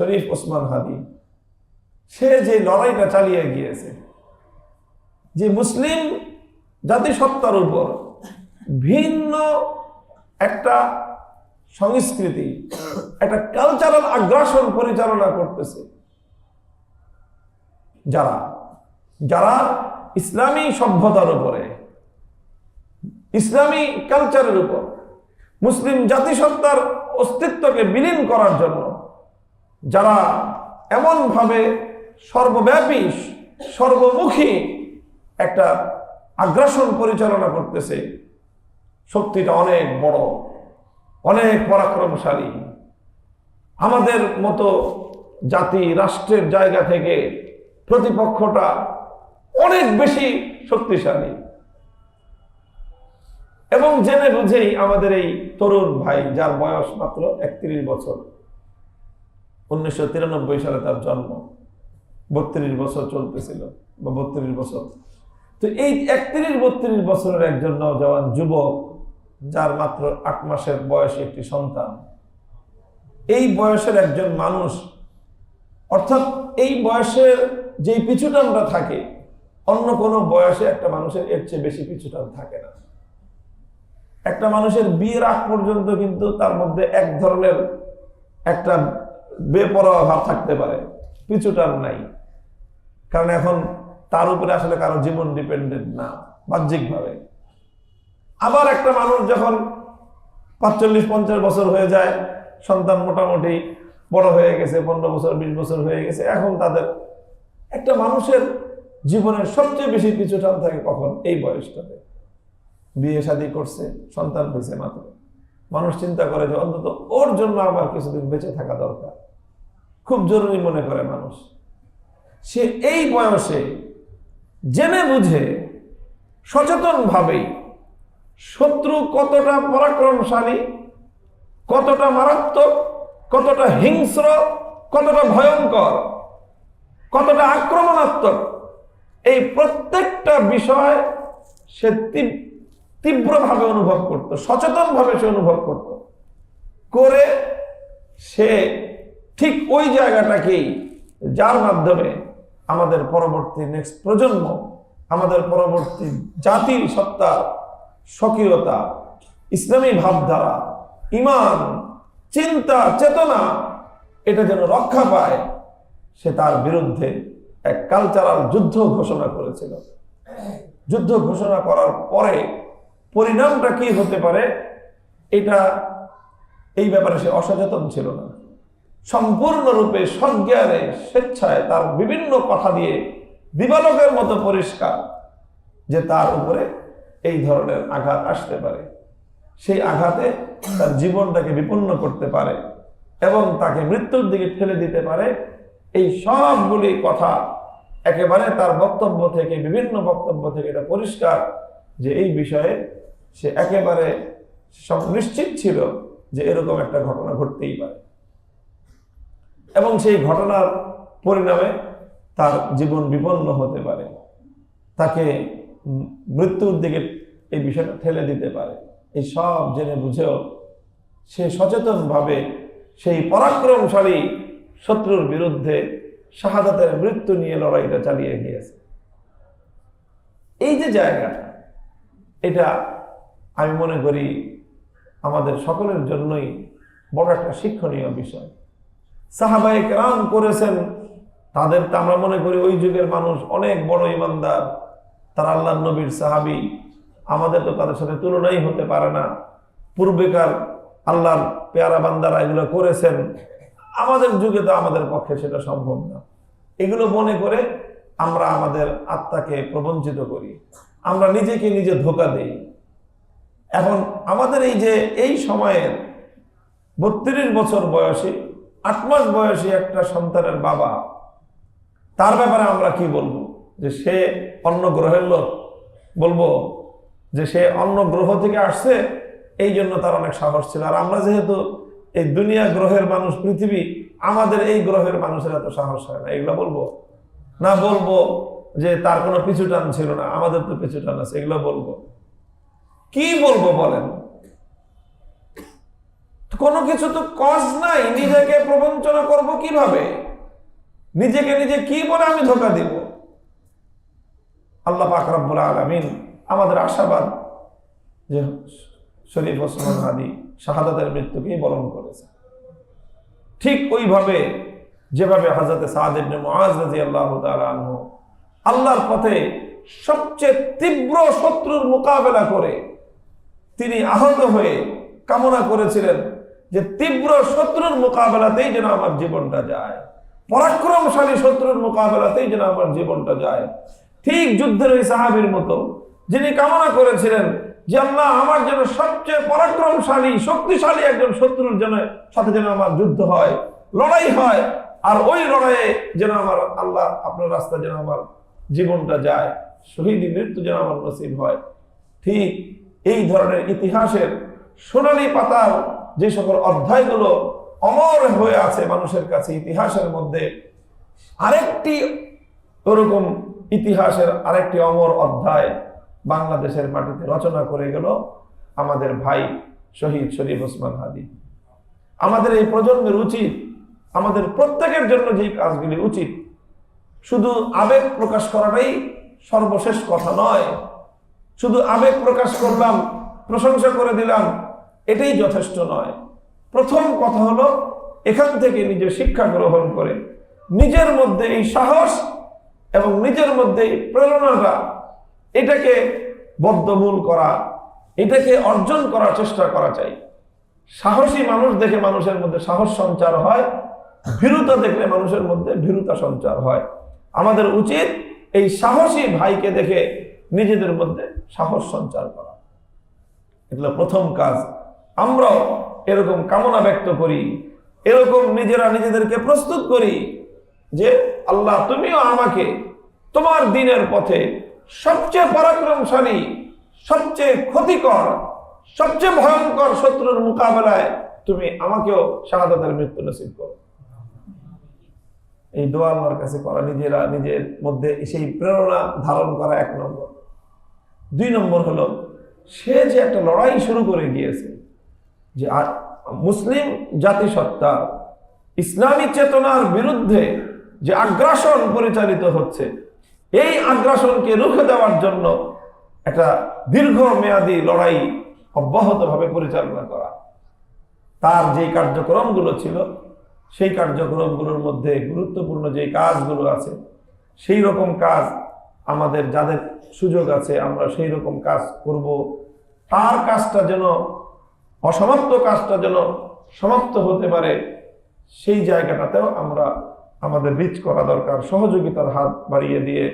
শরীফ ওসমান হাদি, সে যে লড়াইটা চালিয়ে গিয়েছে, যে মুসলিম জাতিসত্তার উপর ভিন্ন একটা সংস্কৃতি, একটা কালচারাল আগ্রাসন পরিচালনা করতেছে। যারা যারা ইসলামী সভ্যতার উপরে, ইসলামী কালচারের উপর, মুসলিম জাতিসত্তার অস্তিত্বকে বিলীন করার জন্য যারা এমনভাবে সর্বব্যাপী, সর্বমুখী একটা আগ্রাসন পরিচালনা করতেছে শক্তিটা অনেক বড়, অনেক পরাক্রমশালী। আমাদের মতো জাতি রাষ্ট্রের জায়গা থেকে প্রতিপক্ষটা অনেক বেশি শক্তিশালী। এবং জেনে বুঝেই আমাদের এই তরুণ ভাই, যার বয়স মাত্র একত্রিশ বছর উনিশশো তিরানব্বই সালে তার জন্ম। বত্রিশ বছর চলতেছিল, বা বত্রিশ বছর। তো এই একত্রিশ বত্রিশ বছরের একজন নজওয়ান যুবক, যার মাত্র আট মাসের বয়সী একটি সন্তান, এই বয়সের একজন মানুষ, অর্থাৎ এই বয়সের যেই পিছুটানটা থাকে, অন্য কোনো বয়সে একটা মানুষের এর চেয়ে বেশি পিছুটান থাকে না। একটা মানুষের বিয়ের আগ পর্যন্ত কিন্তু তার মধ্যে এক ধরনের একটা বেপরোয়া ভাব থাকতে পারে। পিছুটান নাই। কারণ এখন তার উপরে আসলে কারও জীবন ডিপেন্ডেন্ট না, বাহ্যিকভাবে। আবার একটা মানুষ যখন পাঁচচল্লিশ, পঞ্চাশ বছর হয়ে যায়, সন্তান মোটামুটি বড় হয়ে গেছে, পনেরো বছর, বিশ বছর হয়ে গেছে, এখন তাদের একটা মানুষের জীবনের সবচেয়ে বেশি পিছুটান থাকে কখন? এই বয়সটাতে। বিয়ে শাদী করছে, সন্তান হয়েছে মাত্র। মানুষ চিন্তা করে যে অন্তত ওর জন্য আমার কিছুদিন বেঁচে থাকা দরকার। খুব জরুরি মনে করে মানুষ। সে এই বয়সে জেনে বুঝে, সচেতনভাবেই শত্রু কতটা পরাক্রমশালী, কতটা মারাত্মক, কতটা হিংস্র, কতটা ভয়ঙ্কর, কতটা আক্রমণাত্মক, এই প্রত্যেকটা বিষয় সে তীব- তীব্রভাবে অনুভব করত, সচেতনভাবে সে অনুভব করত। করে সে ঠিক ওই জায়গাটাকেই যার মাধ্যমে আমাদের পরবর্তী নেক্সট প্রজন্ম, আমাদের পরবর্তী জাতির সত্তা, স্বকীয়তা, ইসলামী ভাবধারা, ইমান, চিন্তা, চেতনা, এটা যেন রক্ষা পায়, সে তার বিরুদ্ধে এক কালচারাল যুদ্ধ ঘোষণা করেছিল। যুদ্ধ ঘোষণা করার পরে পরিণামটা কি হতে পারে, এটা এই ব্যাপারে সে অসচেতন ছিল না। সম্পূর্ণরূপে সজ্ঞানে স্বেচ্ছায় তার বিভিন্ন কথা দিয়ে দিবালকের মতো পরিষ্কার যে তার উপরে এই ধরনের আঘাত আসতে পারে। সেই আঘাতে তার জীবনটাকে বিপন্ন করতে পারে এবং তাকে মৃত্যুর দিকে ঠেলে দিতে পারে। এই সবগুলি কথা একেবারে তার বক্তব্য থেকে, বিভিন্ন বক্তব্য থেকে এটা পরিষ্কার যে এই বিষয়ে সে একেবারে নিশ্চিত ছিল যে এরকম একটা ঘটনা ঘটতেই পারে। এবং সেই ঘটনার পরিণামে তার জীবন বিপন্ন হতে পারে। তাকে মৃত্যুর দিকে এই বিষয়টা ঠেলে দিতে পারে। এই সব জেনে বুঝেও সে সচেতনভাবে সেই পরাক্রমশালী শত্রুর বিরুদ্ধে শাহাদাতের মৃত্যু নিয়ে লড়াইটা চালিয়ে গিয়েছে। এই যে জায়গাটা, এটা আমি মনে করি আমাদের সকলের জন্যই বড় একটা শিক্ষণীয় বিষয়। সাহাবাই কেরাম করেছেন তাদের তো আমরা মনে করি ওই যুগের মানুষ অনেক বড় ইমানদার। তারা আল্লাহ নবীর সাহাবি। আমাদের তো তাদের সাথে তুলনাই হতে পারে না। পূর্বেকার আল্লাহর পেয়ারা বান্দারা এগুলো করেছেন। আমাদের যুগে তো আমাদের পক্ষে সেটা সম্ভব না। এগুলো মনে করে আমরা আমাদের আত্মাকে প্রবঞ্চিত করি। আমরা নিজেকে নিজে ধোকা দেই। এখন আমাদের এই যে এই সময়ের বত্রিশ বছর বয়সী আট মাস বয়সী একটা সন্তানের বাবা, তার ব্যাপারে আমরা কি বলব? যে সে অন্য গ্রহের লোক। বলব যে সে অন্য গ্রহ থেকে আসছে, এই জন্য তার অনেক সাহস ছিল। আর আমরা যেহেতু এই দুনিয়া গ্রহের মানুষ, পৃথিবী, আমাদের এই গ্রহের মানুষের এত সাহস হয় না। এগুলো বলব? না বলব যে তার কোনো পিছু টান ছিল না। আমাদের তো পিছু টান আছে, এগুলো বলব। কি বলব বলেন? কোনো কিছু তো কজ নাই, নিজেকে প্রবঞ্চনা করব কীভাবে? নিজেকে নিজে কি বলে আমি ধোকা দিব? আল্লাহ পাক রব্বুল আলামিন আমাদের আশাবাদ যে শরীফ ওসমান হাদি শাহাদাতের মৃত্যুকেই বরণ করেছে। ঠিক ওইভাবে যেভাবে হজরত সাদ ইবনে মুআজ রাদিয়াল্লাহু তাআলা আনহু আল্লাহর পথে সবচেয়ে তীব্র শত্রুর মোকাবেলা করে তিনি আহত হয়ে কামনা করেছিলেন যে তীব্র শত্রুর মোকাবেলাতেই যেন আমার জীবনটা যায়। পরাক্রমশালী শত্রুর মোকাবেলাতেই যেন আমার জীবনটা যায়। ঠিক যুদ্ধের ওই সাহাবীর মতো, যিনি কামনা করেছিলেন যে আল্লাহ আমার যেন সবচেয়ে পরাক্রমশালী, শক্তিশালী একজন শত্রুর যেন সাথে যেন আমার যুদ্ধ হয়, লড়াই হয়, আর ওই লড়াইয়ে যেন আমার আল্লাহ আপনার রাস্তা যেন আমার জীবনটা যায়, শহীদ মৃত্যু যেন আমার নসিব হয়। ঠিক এই ধরনের ইতিহাসের সোনালী পাতার যে সকল অধ্যায়গুলো অমর হয়ে আছে মানুষের কাছে ইতিহাসের মধ্যে, আরেকটি ওরকম ইতিহাসের আরেকটি অমর অধ্যায় বাংলাদেশের মাটিতে রচনা করে গেল আমাদের ভাই শহীদ শরীফ ওসমান হাদি। আমাদের এই প্রজন্মের উচিত, আমাদের প্রত্যেকের জন্য যেই কাজগুলি উচিত, শুধু আবেগ প্রকাশ করাটাই সর্বশেষ কথা নয়। শুধু আবেগ প্রকাশ করলাম, প্রশংসা করে দিলাম এটাই যথেষ্ট নয়। প্রথম কথা হলো, এখান থেকে নিজের শিক্ষা গ্রহণ করে, নিজের মধ্যে এই সাহস এবং নিজের মধ্যে এই প্রেরণাটা, এটাকে বদ্ধমূল করা, এটাকে অর্জন করার চেষ্টা করা চাই। সাহসী মানুষ দেখে মানুষের মধ্যে সাহস সঞ্চার হয়, ভীরুতা দেখলে মানুষের মধ্যে ভীরুতা সঞ্চার হয়। আমাদের উচিত এই সাহসী ভাইকে দেখে নিজেদের মধ্যে সাহস সঞ্চার করা। এগুলো প্রথম কাজ। আমরাও এরকম কামনা ব্যক্ত করি, এরকম নিজেরা নিজেদেরকে প্রস্তুত করি যে আল্লাহ তুমিও আমাকে তোমার দিনের পথে সবচেয়ে পরাক্রমশালী, সবচেয়ে ক্ষতিকর, সবচেয়ে ভয়ঙ্কর শত্রুর মোকাবেলায় তুমি আমাকেও শাহাদাতের মৃত্যু নসিব করো। এই দোয়া আল্লাহর কাছে করা নিজেরা নিজের মধ্যে সেই প্রেরণা ধারণ করা এক নম্বর। দুই নম্বর হলো, সে যে একটা লড়াই শুরু করে গিয়েছে যে মুসলিম জাতিসত্তা ইসলামী চেতনার বিরুদ্ধে যে আগ্রাসন পরিচালিত হচ্ছে, এই আগ্রাসনকে রুখে দেওয়ার জন্য একটা দীর্ঘ মেয়াদী লড়াই অব্যাহতভাবে পরিচালনা করা। তার যে কার্যক্রমগুলো ছিল, সেই কার্যক্রমগুলোর মধ্যে গুরুত্বপূর্ণ যে কাজগুলো আছে, সেই রকম কাজ আমাদের যাদের সুযোগ আছে, আমরা সেই রকম কাজ করব। তার কাজটা যেন অসমাপ্ত কাজটা যেন সমাপ্ত হতে পারে, সেই জায়গাটাতেও আমরা আমাদের রিচ করা দরকার, সহযোগিতার হাত বাড়িয়ে দিয়ে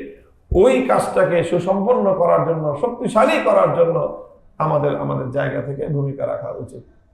ওই কাজটাকে সুসম্পন্ন করার জন্য, শক্তিশালী করার জন্য আমাদের আমাদের জায়গা থেকে ভূমিকা রাখা উচিত।